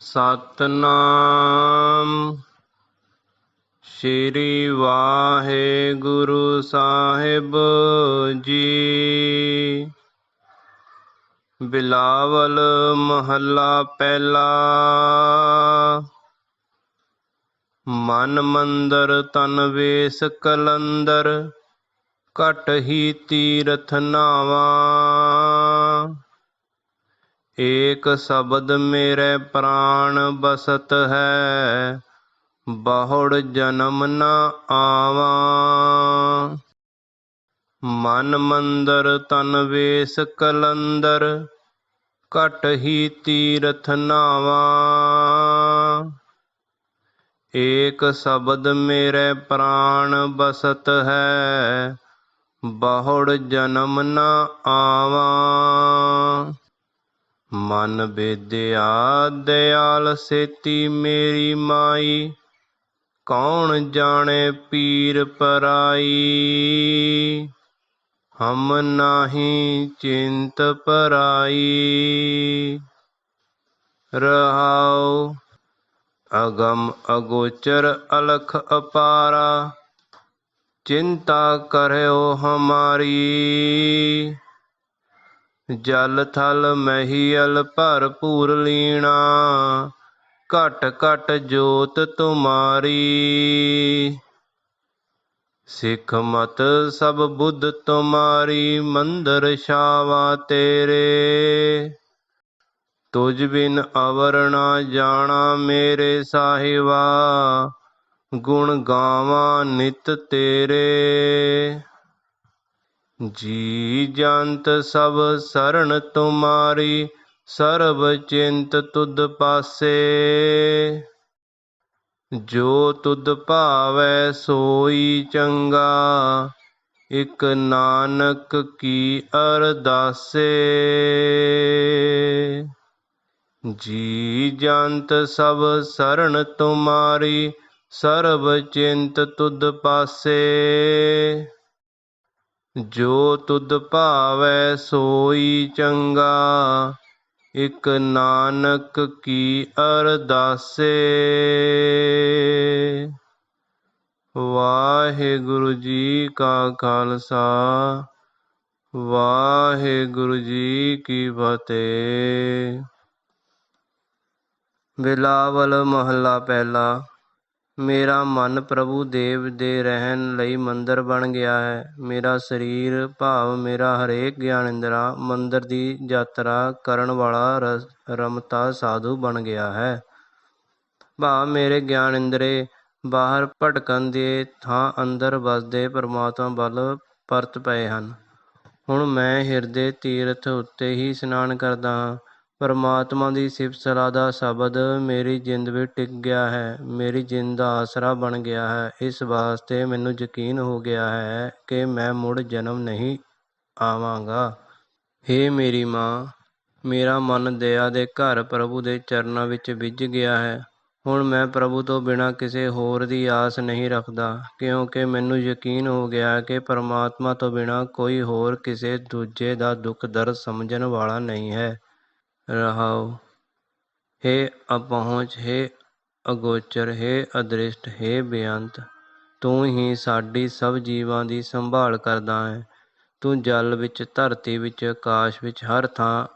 ਸਤਨਾਮ। ਸ਼੍ਰੀ ਵਾਹਿਗੁਰੂ ਸਾਹਿਬ ਜੀ। ਬਿਲਾਵਲ ਮਹੱਲਾ ਪਹਿਲਾ। ਮਨ ਮੰਦਰ ਤਨ ਵੇਸ ਕਲੰਦਰ। ਘਟ ਹੀ ਤੀਰਥ ਨਾਵਾ। ਏਕ ਸ਼ਬਦ ਮੇਰੇ ਪ੍ਰਾਣ ਬਸਤ ਹੈ, ਬਹੁੜ ਜਨਮ ਨਾ ਆਵਾ। ਮਨ ਮੰਦਰ ਤਨ ਵੇਸ ਕਲੰਦਰ, ਘਟ ਹੀ ਤੀਰਥ ਨਾਵਾ। ਏਕ ਸ਼ਬਦ ਮੇਰੇ ਪ੍ਰਾਣ ਬਸਤ ਹੈ, ਬਹੁੜ ਜਨਮ ਨਾ ਆਵਾ। ਮਨ ਬੇਦਿਆ, ਦਿਆਲ ਸੇਤੀ ਮੇਰੀ ਮਾਈ, ਕੌਣ ਜਾਣੇ ਪੀਰ ਪਰਾਈ? ਹਮ ਨਾਹੀ ਚਿੰਤ ਪਰਾਈ। ਰਹਾਉ ਅਗਮ ਅਗੋਚਰ ਅਲਖ ਅਪਾਰਾ, ਚਿੰਤਾ ਕਰਿਓ ਹਮਾਰੀ। ਜਲ ਥਲ ਮਹੀਲ ਭਰਪੂਰ ਲੀਣਾ, ਘਟ ਘਟ ਜੋਤ ਤੁਮਾਰੀ। ਸਿੱਖ ਮਤ ਸਭ ਬੁੱਧ ਤੁਮਾਰੀ, ਮੰਦਰ ਸ਼ਾਵਾ ਤੇਰੇ। ਤੁਜ ਬਿਨ ਅਵਰ ਨਾ ਜਾਣਾ ਮੇਰੇ ਸਾਹਿਬਾ, ਗੁਣ ਗਾਵਾਂ ਨਿਤ ਤੇਰੇ। ਜੀ ਜੰਤ ਸਭ ਸਰਣ ਤੁਮਾਰੀ, ਸਰਬ ਚਿੰਤ ਤੁਧ ਪਾਸੇ। ਜੋ ਤੁਧ ਭਾਵੈ ਸੋਈ ਚੰਗਾ, ਇਕ ਨਾਨਕ ਕੀ ਅਰਦਾਸੇ। ਜੀ ਜੰਤ ਸਭ ਸਰਣ ਤੁਮਾਰੀ, ਸਰਬ ਚਿੰਤ ਤੁਧ ਪਾਸੇ। ਜੋ ਤੁਧ ਭਾਵੈ ਸੋਈ ਚੰਗਾ, ਇਕ ਨਾਨਕ ਕੀ ਅਰਦਾਸੇ। ਵਾਹਿਗੁਰੂ ਜੀ ਕਾ ਖਾਲਸਾ, ਵਾਹਿਗੁਰੂ ਜੀ ਕੀ ਫਤਿਹ। ਬਿਲਾਵਲ ਮਹੱਲਾ ਪਹਿਲਾ। ਮੇਰਾ ਮਨ ਪ੍ਰਭੂ ਦੇਵ ਦੇ ਰਹਿਣ ਲਈ ਮੰਦਰ ਬਣ ਗਿਆ ਹੈ। ਮੇਰਾ ਸਰੀਰ ਭਾਵ ਮੇਰਾ ਹਰੇਕ ਗਿਆਨਿੰਦਰਾ ਮੰਦਰ ਦੀ ਯਾਤਰਾ ਕਰਨ ਵਾਲਾ ਰਮਤਾ ਸਾਧੂ ਬਣ ਗਿਆ ਹੈ। ਭਾਵ ਮੇਰੇ ਗਿਆਨਿੰਦਰੇ ਬਾਹਰ ਭਟਕਣ ਦੇ ਥਾਂ ਅੰਦਰ ਵਸਦੇ ਪਰਮਾਤਮਾ ਵੱਲ ਪਰਤ ਪਏ ਹਨ। ਹੁਣ ਮੈਂ ਹਿਰਦੇ ਤੀਰਥ ਉੱਤੇ ਹੀ ਇਸ਼ਨਾਨ ਕਰਦਾ ਹਾਂ। ਪਰਮਾਤਮਾ ਦੀ ਸਿਫਤ ਸਲਾਹ ਦਾ ਸ਼ਬਦ, ਮੇਰੀ ਜਿੰਦ ਵਿੱਚ ਟਿਕ ਗਿਆ ਹੈ, ਮੇਰੀ ਜਿੰਦ ਦਾ ਆਸਰਾ ਬਣ ਗਿਆ ਹੈ, ਇਸ ਵਾਸਤੇ ਮੈਨੂੰ ਯਕੀਨ ਹੋ ਗਿਆ ਹੈ ਕਿ ਮੈਂ ਮੁੜ ਜਨਮ ਨਹੀਂ ਆਵਾਂਗਾ। ਹੇ ਮੇਰੀ ਮਾਂ, ਮੇਰਾ ਮਨ ਦਇਆ ਦੇ ਘਰ ਪ੍ਰਭੂ ਦੇ ਚਰਨਾਂ ਵਿੱਚ ਵਿਝ ਗਿਆ ਹੈ। ਹੁਣ ਮੈਂ ਪ੍ਰਭੂ ਤੋਂ ਬਿਨਾਂ ਕਿਸੇ ਹੋਰ ਦੀ ਆਸ ਨਹੀਂ ਰੱਖਦਾ, ਕਿਉਂਕਿ ਮੈਨੂੰ ਯਕੀਨ ਹੋ ਗਿਆ ਕਿ ਪਰਮਾਤਮਾ ਤੋਂ ਬਿਨਾਂ ਕੋਈ ਹੋਰ ਕਿਸੇ ਦੂਜੇ ਦਾ ਦੁੱਖ ਦਰਦ ਸਮਝਣ ਵਾਲਾ ਨਹੀਂ ਹੈ। ਰਹਾਉ ਹੇ ਅਪਹੁੰਚ, ਹੇ ਅਗੋਚਰ, ਹੇ ਅਦ੍ਰਿਸ਼ਟ, ਹੇ ਬੇਅੰਤ, ਤੂੰ ਹੀ ਸਾਡੀ ਸਭ ਜੀਵਾਂ ਦੀ ਸੰਭਾਲ ਕਰਦਾ ਹੈ। ਤੂੰ ਜਲ ਵਿੱਚ, ਧਰਤੀ ਵਿੱਚ, ਆਕਾਸ਼ ਵਿੱਚ ਹਰ ਥਾਂ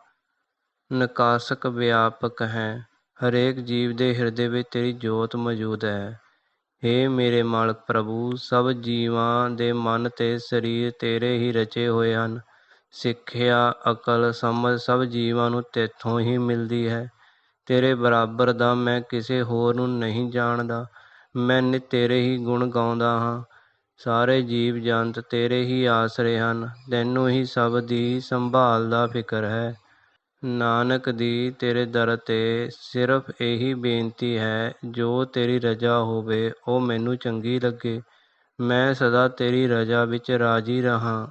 ਨਿਕਾਸਕ, ਵਿਆਪਕ ਹੈ। ਹਰੇਕ ਜੀਵ ਦੇ ਹਿਰਦੇ ਵਿੱਚ ਤੇਰੀ ਜੋਤ ਮੌਜੂਦ ਹੈ। ਹੇ ਮੇਰੇ ਮਾਲਕ ਪ੍ਰਭੂ, ਸਭ ਜੀਵਾਂ ਦੇ ਮਨ ਤੇ ਸਰੀਰ ਤੇਰੇ ਹੀ ਰਚੇ ਹੋਏ ਹਨ। ਸਿੱਖਿਆ, ਅਕਲ, ਸਮਝ ਸਭ ਜੀਵਾਂ ਨੂੰ ਤੇਥੋਂ ਹੀ ਮਿਲਦੀ ਹੈ। ਤੇਰੇ ਬਰਾਬਰ ਦਾ ਮੈਂ ਕਿਸੇ ਹੋਰ ਨੂੰ ਨਹੀਂ ਜਾਣਦਾ। ਮੈਂ ਨਿਤ ਤੇਰੇ ਹੀ ਗੁਣ ਗਾਉਂਦਾ ਹਾਂ। ਸਾਰੇ ਜੀਵ ਜੰਤ ਤੇਰੇ ਹੀ ਆਸਰੇ ਹਨ। ਤੈਨੂੰ ਹੀ ਸਭ ਦੀ ਸੰਭਾਲ ਦਾ ਫਿਕਰ ਹੈ। ਨਾਨਕ ਦੀ ਤੇਰੇ ਦਰ ਤੇ ਸਿਰਫ ਇਹੀ ਬੇਨਤੀ ਹੈ, ਜੋ ਤੇਰੀ ਰਜ਼ਾ ਹੋਵੇ, ਉਹ ਮੈਨੂੰ ਚੰਗੀ ਲੱਗੇ। ਮੈਂ ਸਦਾ ਤੇਰੀ ਰਜ਼ਾ ਵਿੱਚ ਰਾਜੀ ਰਹਾ।